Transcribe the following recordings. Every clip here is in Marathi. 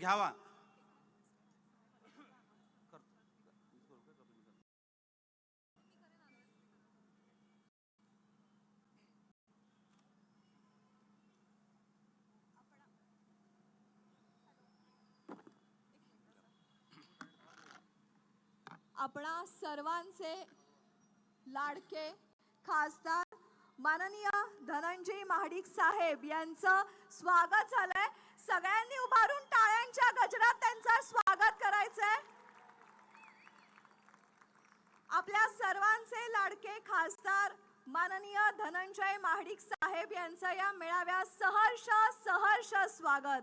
घ्यावा. आपणा सर्वांचे लाडके खासदार माननीय धनंजय महाडिक साहेब यांचं स्वागत झालं आपल्या सर्वांचे लाडके खासदार माननीय धनंजय महाडिक साहेब यांचं या मेळाव्यात सहर्ष सहर्ष स्वागत.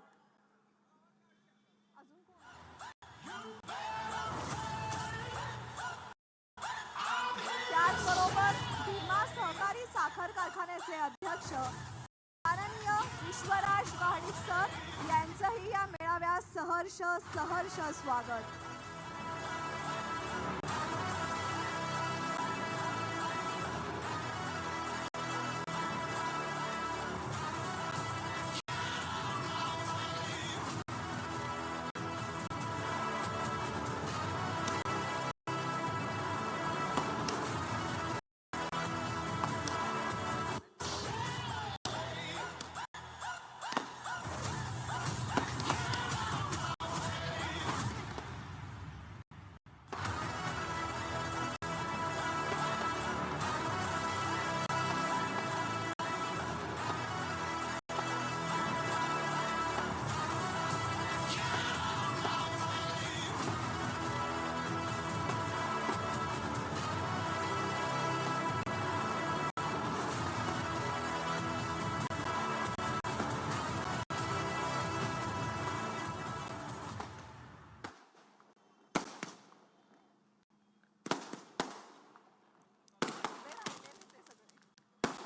त्याचबरोबर भीमा सहकारी साखर कारखान्याचे अध्यक्ष माननीय विश्वराज महाडिक सर यांचंही या मेळाव्यात सहर्ष सहर्ष स्वागत.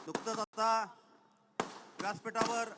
नुकतंच आता व्यासपीठावर